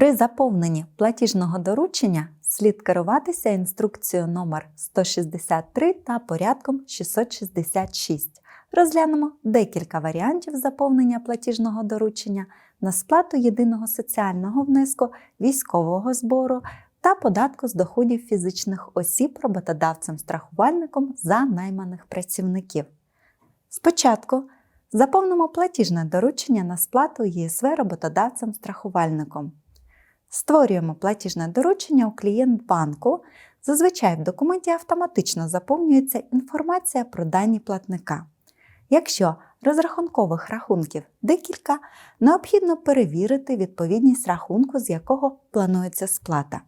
При заповненні платіжного доручення слід керуватися інструкцією номер 163 та порядком 666. Розглянемо декілька варіантів заповнення платіжного доручення на сплату єдиного соціального внеску, військового збору та податку з доходів фізичних осіб роботодавцем-страхувальником за найманих працівників. Спочатку заповнимо платіжне доручення на сплату ЄСВ роботодавцем-страхувальником. Створюємо платіжне доручення у клієнт банку. Зазвичай в документі автоматично заповнюється інформація про дані платника. Якщо розрахункових рахунків декілька, необхідно перевірити відповідність рахунку, з якого планується сплата.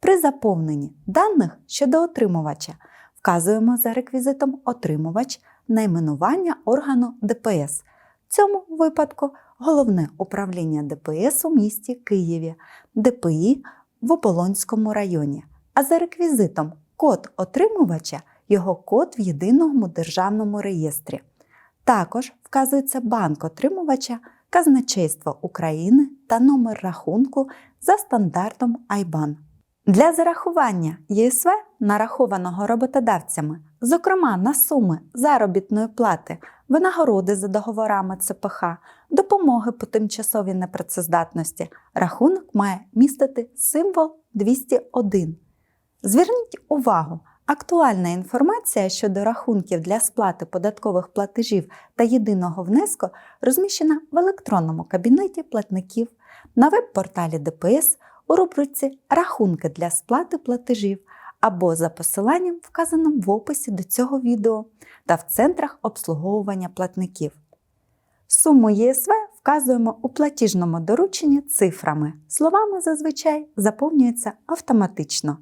При заповненні даних щодо отримувача вказуємо за реквізитом отримувач найменування органу ДПС. В цьому випадку головне управління ДПС у місті Києві, ДПІ в Оболонському районі, а за реквізитом код отримувача його код в єдиному державному реєстрі. Також вказується банк отримувача, казначейство України та номер рахунку за стандартом IBAN. Для зарахування ЄСВ, нарахованого роботодавцями, зокрема на суми заробітної плати, винагороди за договорами ЦПХ, допомоги по тимчасовій непрацездатності, рахунок має містити символ 201. Зверніть увагу, актуальна інформація щодо рахунків для сплати податкових платежів та єдиного внеску розміщена в електронному кабінеті платників на веб-порталі ДПС у рубриці Рахунки для сплати платежів або за посиланням, вказаним в описі до цього відео та в центрах обслуговування платників. Суму ЄСВ вказуємо у платіжному дорученні цифрами. Словами зазвичай заповнюється автоматично.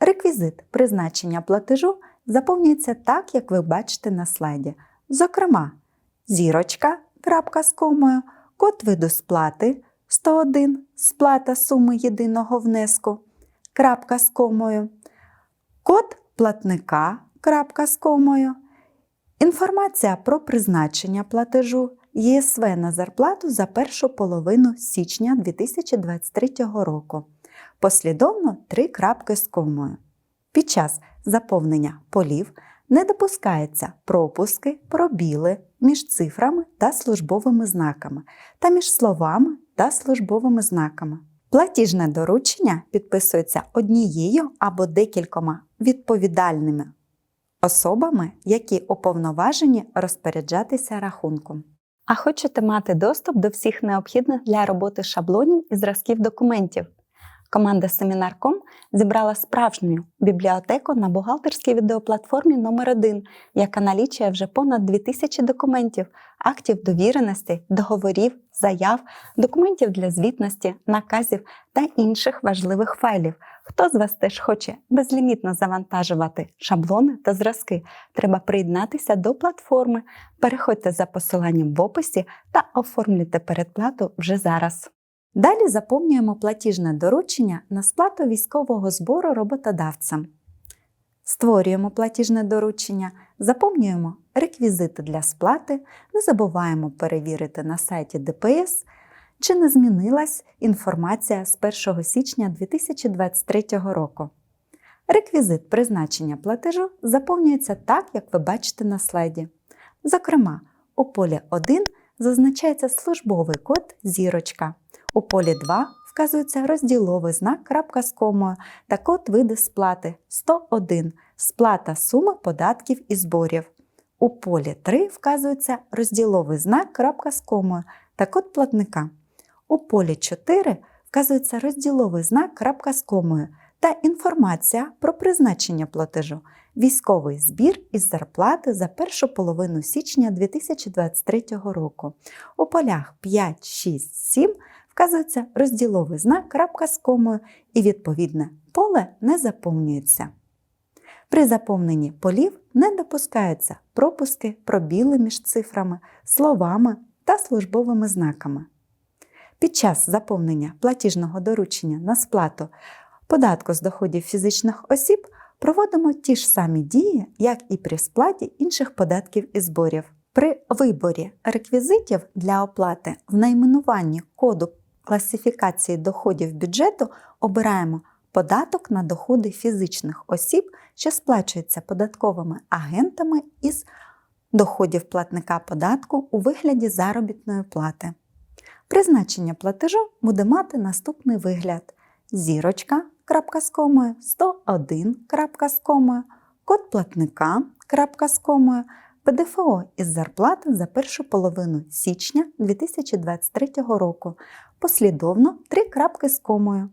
Реквізит призначення платежу заповнюється так, як ви бачите на слайді. Зокрема, зірочка, крапка з комою, код виду сплати 101, сплата суми єдиного внеску, крапка з комою, код платника, крапка з комою, інформація про призначення платежу ЄСВ на зарплату за першу половину січня 2023 року. Послідовно три крапки з комою. Під час заповнення полів не допускаються пропуски, пробіли між цифрами та службовими знаками та між словами та службовими знаками. Платіжне доручення підписується однією або декількома відповідальними особами, які уповноважені розпоряджатися рахунком. А хочете мати доступ до всіх необхідних для роботи шаблонів і зразків документів? Команда Семінар.ком зібрала справжню бібліотеку на бухгалтерській відеоплатформі номер 1 яка налічує вже понад 2000 документів, актів довіреності, договорів, заяв, документів для звітності, наказів та інших важливих файлів. Хто з вас теж хоче безлімітно завантажувати шаблони та зразки, треба приєднатися до платформи. Переходьте за посиланням в описі та оформлюйте передплату вже зараз. Далі заповнюємо платіжне доручення на сплату військового збору роботодавцям. Створюємо платіжне доручення, заповнюємо реквізити для сплати, не забуваємо перевірити на сайті ДПС, чи не змінилась інформація з 1 січня 2023 року. Реквізит призначення платежу заповнюється так, як ви бачите на слайді. Зокрема, у полі 1 зазначається службовий код зірочка. У полі 2 вказується розділовий знак крапка з комою та код види сплати 101 сплата суми податків і зборів. У полі 3 вказується розділовий знак крапка з комою та код платника. У полі 4 вказується розділовий знак крапка з комою та інформація про призначення платежу, військовий збір із зарплати за першу половину січня 2023 року. У полях 5, 6, 7 вказується розділовий знак крапка з комою і відповідне поле не заповнюється. При заповненні полів не допускаються пропуски, пробіли між цифрами, словами та службовими знаками. Під час заповнення платіжного доручення на сплату податку з доходів фізичних осіб проводимо ті ж самі дії, як і при сплаті інших податків і зборів. При виборі реквізитів для оплати в найменуванні коду класифікації доходів бюджету обираємо податок на доходи фізичних осіб, що сплачується податковими агентами із доходів платника податку у вигляді заробітної плати. Призначення платежу буде мати наступний вигляд: зірочка, крапка з комою, 101, крапка з комою, код платника, крапка з комою, ПДФО із зарплати за першу половину січня 2023 року. Послідовно три крапки з комою.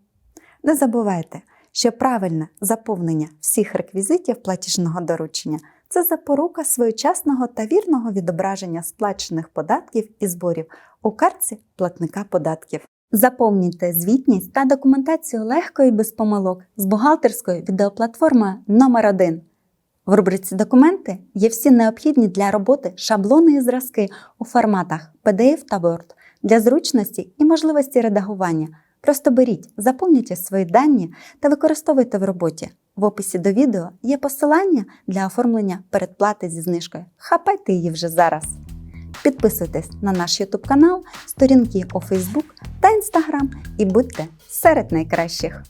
Не забувайте, що правильне заповнення всіх реквізитів платіжного доручення це запорука своєчасного та вірного відображення сплачених податків і зборів у картці платника податків. Заповнюйте звітність та документацію легко і без помилок з бухгалтерською відеоплатформою номер 1 В рубриці Документи є всі необхідні для роботи шаблони і зразки у форматах PDF та Word для зручності і можливості редагування. Просто беріть, заповнюйте свої дані та використовуйте в роботі. В описі до відео є посилання для оформлення передплати зі знижкою. Хапайте її вже зараз. Підписуйтесь на наш YouTube канал, сторінки у Facebook та Instagram і будьте серед найкращих.